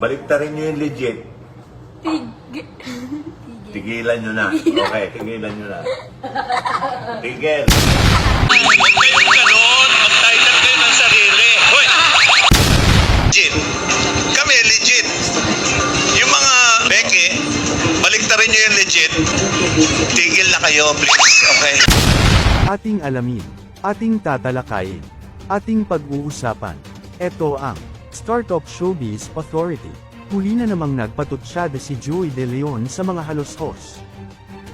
Baliktarin nyo yung legit. Tig... Tigilan nyo na. Okay, tigilan nyo na. Tigil. Legit. Kami legit. Yung mga beke, baliktarin nyo yung legit. Tigil na kayo, please. Okay? Ating alamin, ating tatalakayin, ating pag-uusapan. Ito ang Startup Showbiz Authority. Huli na namang nagpatutsyada si Joey De Leon sa mga halos host.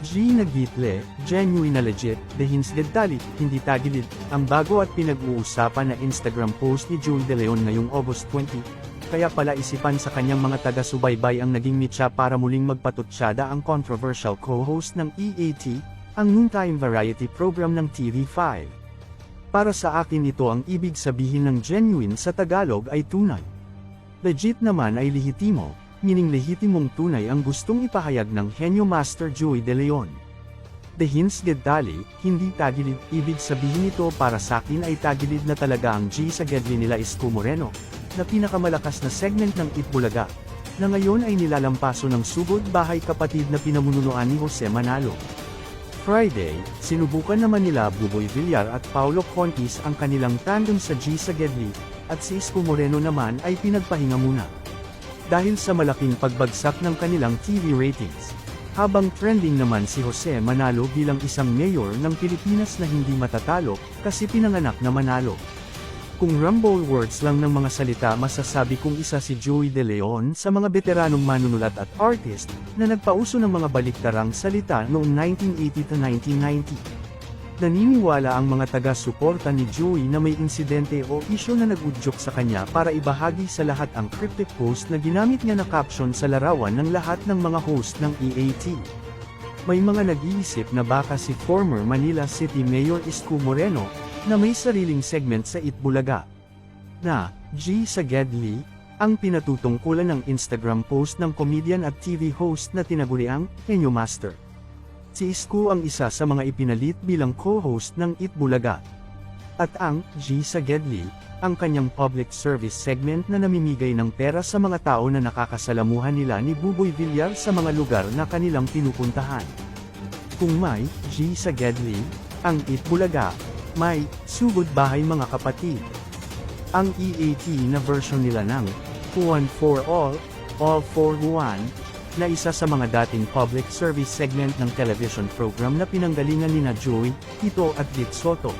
G na gitle, genuine na legit, the hints detalye, hindi tagilid, ang bago at pinag-uusapan na Instagram post ni Joey De Leon ngayong August 20, kaya pala isipan sa kanyang mga taga-subaybay ang naging mitya para muling magpatutsyada ang controversial co-host ng EAT, ang noontime variety program ng TV5. Para sa akin ito ang ibig sabihin ng genuine sa Tagalog ay tunay. Legit naman ay lehitimo, meaning lehitimong tunay ang gustong ipahayag ng henyo Master Joey De Leon. The hints detalye, hindi tagilid, ibig sabihin nito para sa akin ay tagilid na talaga ang G sa Gedli nila Isko Moreno, na pinakamalakas na segment ng Itbulaga, na ngayon ay nilalampaso ng sugod bahay kapatid na pinamununuan ni Jose Manalo. Friday, sinubukan naman nila Buboy Villar at Paulo Contis ang kanilang tandem sa G sa Gedli, at si Isko Moreno naman ay pinagpahinga muna. Dahil sa malaking pagbagsak ng kanilang TV ratings. Habang trending naman si Jose Manalo bilang isang mayor ng Pilipinas na hindi matatalo, kasi pinanganak na Manalo. Kung rumble words lang ng mga salita masasabi kong isa si Joey De Leon sa mga veteranong manunulat at artist, na nagpauso ng mga baliktarang salita noong 1980 to 1990. Naniniwala ang mga taga-suporta ni Joey na may insidente o isyo na nagudyok sa kanya para ibahagi sa lahat ang cryptic post na ginamit niya na caption sa larawan ng lahat ng mga host ng EAT. May mga nag-iisip na baka si former Manila City Mayor Isko Moreno, na may sariling segment sa Itbulaga. Na, G sa Gedli, ang pinatutungkulan ng Instagram post ng comedian at TV host na tinaguriang Henyo Master. Si Isko ang isa sa mga ipinalit bilang co-host ng Itbulaga. At ang G sa Gedli, ang kanyang public service segment na namimigay ng pera sa mga tao na nakakasalamuhan nila ni Buboy Villar sa mga lugar na kanilang pinupuntahan. Kung may G sa Gedli, ang Itbulaga, may Sugod Bahay Mga Kapatid. Ang EAT na version nila ng One for All, All for One, na isa sa mga dating public service segment ng television program na pinanggalingan ni na Joey, Tito at Dit Soto.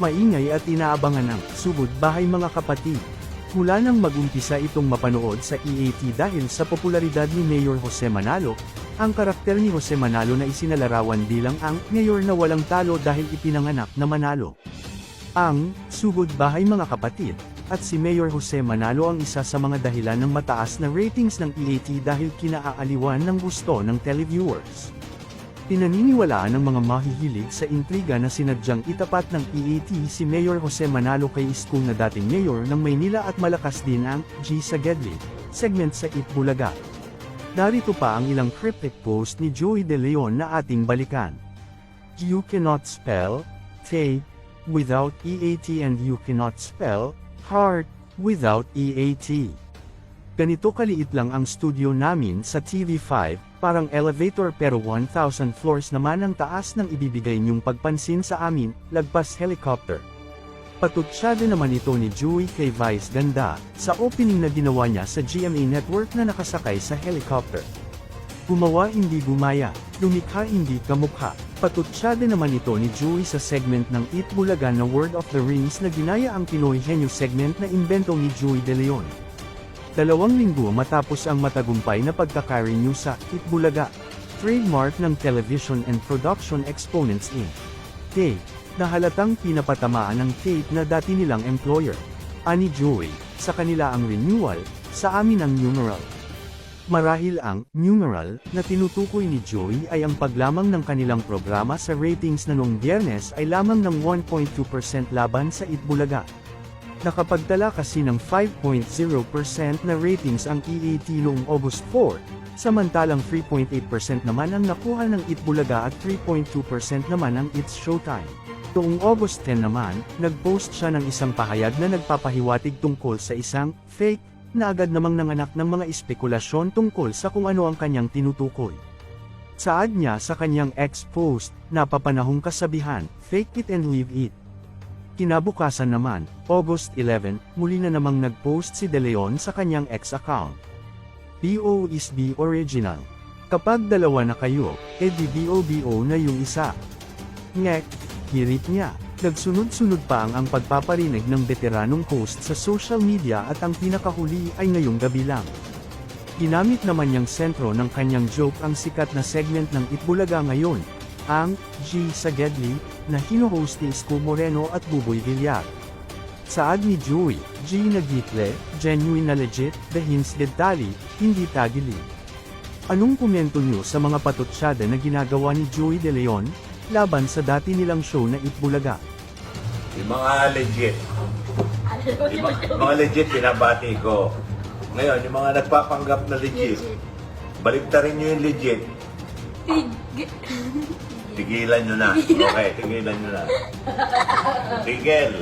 Maingay at inaabangan ng Sugod Bahay Mga Kapatid. Mula nang magumpisa itong mapanood sa EAT dahil sa popularidad ni Mayor Jose Manalo, ang karakter ni Jose Manalo na isinalarawan bilang ang mayor na walang talo dahil ipinanganak na Manalo. Ang Sugod Bahay Mga Kapatid at si Mayor Jose Manalo ang isa sa mga dahilan ng mataas na ratings ng EAT dahil kinaaaliwan ng gusto ng televiewers. Pinaniniwalaan ng mga mahihilig sa intriga na sinadyang itapat ng EAT si Mayor Jose Manalo kay Isko na dating mayor ng Maynila at malakas din ang G sa Gedli, segment sa Itbulaga. Narito pa ang ilang cryptic post ni Joey De Leon na ating balikan. You cannot spell, tape, without EAT and you cannot spell, heart, without EAT. Ganito kaliit lang ang studio namin sa TV5, parang elevator pero 1,000 floors naman ang taas ng ibibigay niyong pagpansin sa amin, lagpas helicopter. Patutsyado naman ito ni Joey kay Vice Ganda, sa opening na ginawa niya sa GMA Network na nakasakay sa helicopter. Gumawa hindi gumaya, lumikha hindi kamukha. Patutsyado naman ito ni Joey sa segment ng Eat Bulaga na Word of the Rings na ginaya ang Pinoy Henyo segment na imbento ni Joey De Leon. Dalawang linggo matapos ang matagumpay na pagkakarenew sa Eat Bulaga, trademark ng Television and Production Exponents Inc. Tape, na halatang pinapatamaan ng tape na dati nilang employer. Ani Joey, sa kanila ang renewal, sa amin ang numeral. Marahil ang numeral na tinutukoy ni Joey ay ang paglamang ng kanilang programa sa ratings na noong biyernes ay lamang ng 1.2% laban sa Itbulaga. Nakapagtala kasi ng 5.0% na ratings ang EAT noong August 4, samantalang 3.8% naman ang nakuha ng Itbulaga at 3.2% naman ang It's Showtime. Noong August 10 naman, nag-post siya ng isang pahayag na nagpapahiwatig tungkol sa isang fake na agad namang nanganak ng mga espekulasyon tungkol sa kung ano ang kanyang tinutukoy. Saad niya sa kanyang ex-post, napapanahong kasabihan, fake it and leave it. Kinabukasan naman, August 11, muli na namang nag-post si De Leon sa kanyang ex-account. BO is B original. Kapag dalawa na kayo, edi BOBO na yung isa. Ngek, hirit niya. Nagsunod-sunod pa ang ang pagpaparinig ng veteranong host sa social media at ang pinakahuli ay ngayong gabi lang. Ginamit naman niyang sentro ng kanyang joke ang sikat na segment ng Itbulaga ngayon, ang G Sagedli, na hinuhost ni Isko Moreno at Buboy Villar. Saad ni Joey, G nagitle, genuine na legit, the hints detalye, hindi tagili. Anong komento niyo sa mga patutsyada na ginagawa ni Joey De Leon, laban sa dati nilang show na Itbulaga? Yung mga legit. Yung mga, mga legit, pinabati ko. Ngayon, yung mga nagpapanggap na legit, baliktarin nyo yung legit, Tig. tigilan nyo na. Okay, tigilan nyo na. Tigil.